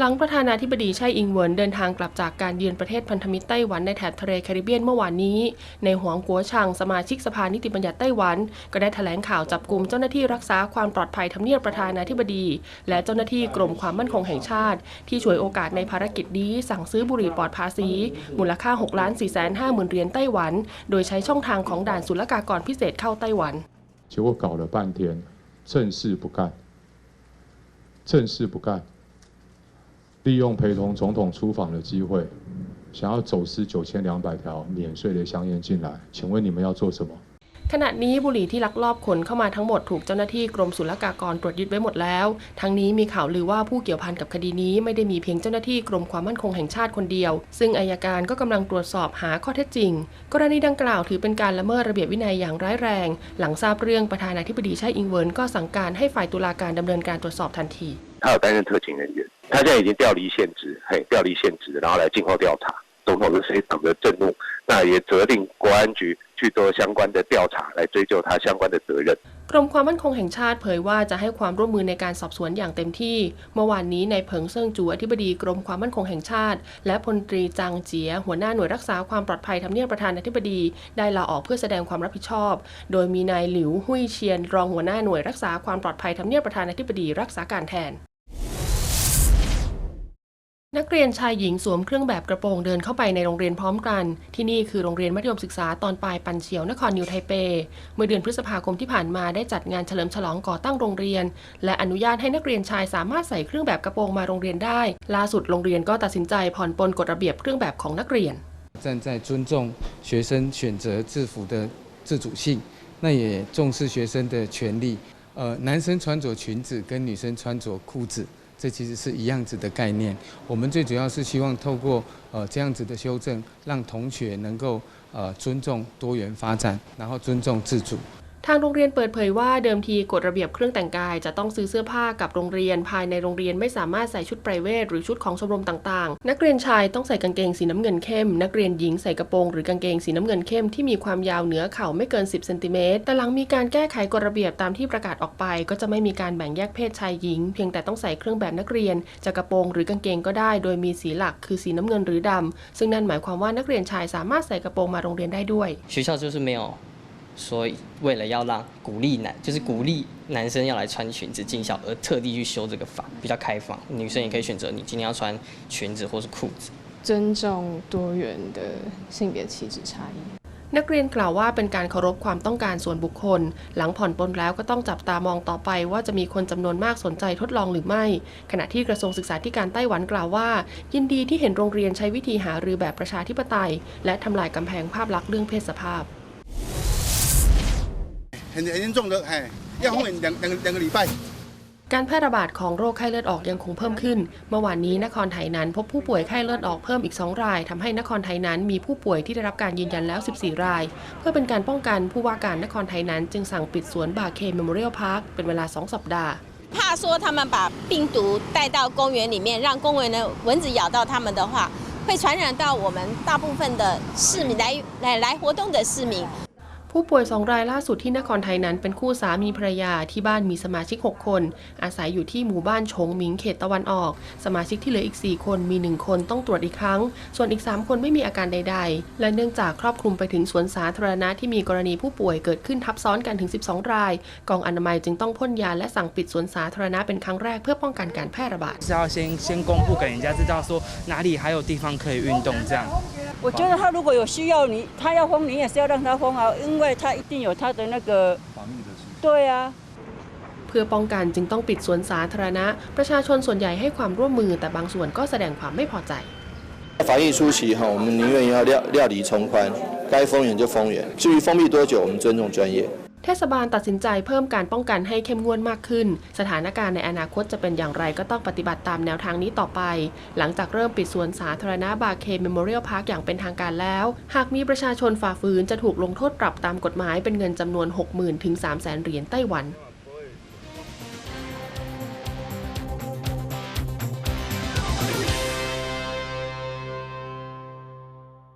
หลังประธานาธิบดีไช่อิงเหวินเดินทางกลับจากการเยือนประเทศพันธมิตรไต้หวันในแถบทะเลแคริบเบียนเมื่อวานนี้ ในหวงกัวชังสมาชิกสภานิติบัญญัติไต้หวัน ก็ได้แถลงข่าวจับกลุ่มเจ้าหน้าที่รักษาความปลอดภัยทำเนียบประธานาธิบดี และเจ้าหน้าที่กรมความมั่นคงแห่งชาติ ที่ช่วยโอกาสในภารกิจนี้สั่งซื้อบุหรี่ปลอดภาษี มูลค่า6ล้าน4 5 0 0 0 0เหรียญไต้หวัน โดยใช้ช่องทางของด่านศุลกากรพิเศษเข้าไต้หวัน 结果搞了半天，正事不干，正事不干， 利用陪同总统出访的机会，想要走私九千两百条免税的香烟进来，请问你们要做什么？ ขณะนี้บุหรี่ที่ลักลอบขนเข้ามาทั้งหมดถูกเจ้าหน้าที่กรมศุลกากรตรวจยึดไว้หมดแล้ว ทั้งนี้มีข่าวลือว่าผู้เกี่ยวพันกับคดีนี้ไม่ได้มีเพียงเจ้าหน้าที่กรมความมั่นคงแห่งชาติคนเดียว ซึ่งอายการก็กำลังตรวจสอบหาข้อเท็จจริง กรณีดังกล่าวถือเป็นการละเมิดระเบียบวินัยอย่างร้ายแรง หลังทราบเรื่องประธานาธิบดีไช่อิงเวินก็สั่งการให้ฝ่ายตุลาการดำเนินการตรวจสอบทันที 他有担任特勤人员， 他现在已经调离现职，嘿，调离现职，然后来静候调查。总统是非常的震怒，那也责令国安局去做相关的调查，来追究他相关的责任。 กรมความมั่นคงแห่งชาติเผยว่าจะให้ความร่วมมือในการสอบสวนอย่างเต็มที่ เมื่อวานนี้ในายเผิงเซิงจูอธิบดีกรมความมั่นคงแห่งชาติ และพลตรีจางเจีย หัวหน้าหน่วยรักษาความปลอดภัยทำเนียบประธานาธิบดี ได้ลาออกเพื่อแสดงความรับผิดชอบ โดยมีนายหลิวหุยเชียน รองหัวหน้าหน่วยรักษาความปลอดภัยทำเนียบประธานาธิบดีรักษาการแทน นักเรียนชายหญิงสวมเครื่องแบบกระโปรงเดินเข้าไปในโรงเรียนพร้อมกัน ที่นี่คือโรงเรียนมัธยมศึกษาตอนปลายปันเฉียวนครนิวไทเป เมื่อเดือนพฤษภาคมที่ผ่านมาได้จัดงานเฉลิมฉลองก่อตั้งโรงเรียน และอนุญาตให้นักเรียนชายสามารถใส่เครื่องแบบกระโปรงมาโรงเรียนได้ ล่าสุดโรงเรียนก็ตัดสินใจผ่อนปลนกฎระเบียบเครื่องแบบของนักเรียน 站在尊重学生选择制服的自主性，那也重视学生的权利。呃，男生穿着裙子跟女生穿着裤子， 这其实是一样子的概念。我们最主要是希望透过呃这样子的修正，让同学能够呃尊重多元发展，然后尊重自主。 ทางโรงเรียนเปิดเผยว่าเดิมทีกฎระเบียบเครื่องแต่งกายจะต้องซื้อเสื้อผ้ากับโรงเรียน ภายในโรงเรียนไม่สามารถใส่ชุดไพรเวทหรือชุดของชมรมต่างๆ นักเรียนชายต้องใส่กางเกงสีน้ำเงินเข้ม นักเรียนหญิงใส่กระโปรงหรือกางเกงสีน้ำเงินเข้มที่มีความยาวเหนือเข่าไม่เกิน 10เซนติเมตรแต่หลังมีการแก้ไขกฎระเบียบตามที่ประกาศออกไป ก็จะไม่มีการแบ่งแยกเพศชายหญิง เพียงแต่ต้องใส่เครื่องแบบนักเรียนจะกระโปรงหรือกางเกงก็ได้ โดยมีสีหลักคือสีน้ำเงินหรือดำซึ่งนั่นหมายความว่านักเรียนชายสามารถใส่กระโปรงมาโรงเรียนได้ด้วย 学校就是没有 说为了要让鼓励男，就是鼓励男生要来穿裙子进校，而特地去修这个法，比较开放，女生也可以选择你今天要穿裙子或是裤子。尊重多元的性别气质差异。 นักเรียนกล่าวว่าเป็นการเคารพความต้องการส่วนบุคคล หลังผ่อนปลนแล้วก็ต้องจับตามองต่อไปว่าจะมีคนจำนวนมากสนใจทดลองหรือไม่ ขณะที่กระทรวงศึกษาธิการไต้หวันกล่าวว่า ยินดีที่เห็นโรงเรียนใช้วิธีหารือแบบประชาธิปไตย และทำลายกำแพงภาพลักษณ์เรื่องเพศสภาพ 很很严重的，哎，要封两两个两个礼拜。 การแพร่ระบาดของโรคไข้เลือดออกยังคงเพิ่มขึ้น เมื่อวานนี้นครไทยนั้น พบผู้ป่วยไข้เลือดออกเพิ่มอีก 2 รายทำให้นครไทยนั้นมีผู้ป่วยที่ได้รับการยืนยันแล้ว 14 ราย เพื่อเป็นการป้องกันผู้ว่าการนครไทยนั้น จึงสั่งปิดสวนบาเคเมโมเรียลพาร์คเป็นเวลา 2 สัปดาห์ 怕说他们把病毒带到公园里面，让公园的蚊子咬到他们的话，会传染到我们大部分的市民来来来活动的市民。 ผู้ป่วยสองรายล่าสุดที่นครไทยนั้นเป็นคู่สามีภรรยาที่บ้านมีสมาชิก 6 คน อาศัยอยู่ที่หมู่บ้านชงหมิงเขตตะวันออก สมาชิกที่เหลืออีก 4 คนมี 1 คนต้องตรวจอีกครั้ง ส่วนอีก 3 คนไม่มีอาการใด ๆ และเนื่องจากครอบคลุมไปถึงสวนสาธารณะที่มีกรณีผู้ป่วยเกิดขึ้นทับซ้อนกันถึง 12 ราย กองอนามัยจึงต้องพ่นยาและสั่งปิดสวนสาธารณะเป็นครั้งแรกเพื่อป้องกันการแพร่ระบาด 是要先先公布给人家知道说哪里还有地方可以运动这样。我觉得他如果有需要你，他要封，你也是要让他封啊，因为 他一定有他的那个防疫的对啊。 เพื่อป้องกันจึงต้องปิดสวนสาธารณะ ประชาชนส่วนใหญ่ให้ความร่วมมือแต่บางส่วนก็แสดงความไม่พอใจ 防疫初期哈，我们宁愿要料料理从宽，该封园就封园。至于封闭多久，我们尊重专业。 เทศบาลตัดสินใจเพิ่มการป้องกันให้เข้มงวดมากขึ้น สถานการณ์ในอนาคตจะเป็นอย่างไรก็ต้องปฏิบัติตามแนวทางนี้ต่อไป หลังจากเริ่มปิดสวนสาธารณะบาเคเมโมเรียลพาร์คอย่างเป็นทางการแล้ว หากมีประชาชนฝ่าฝืนจะถูกลงโทษปรับตามกฎหมายเป็นเงินจำนวน 60,000ถึง300,000เหรียญไต้หวัน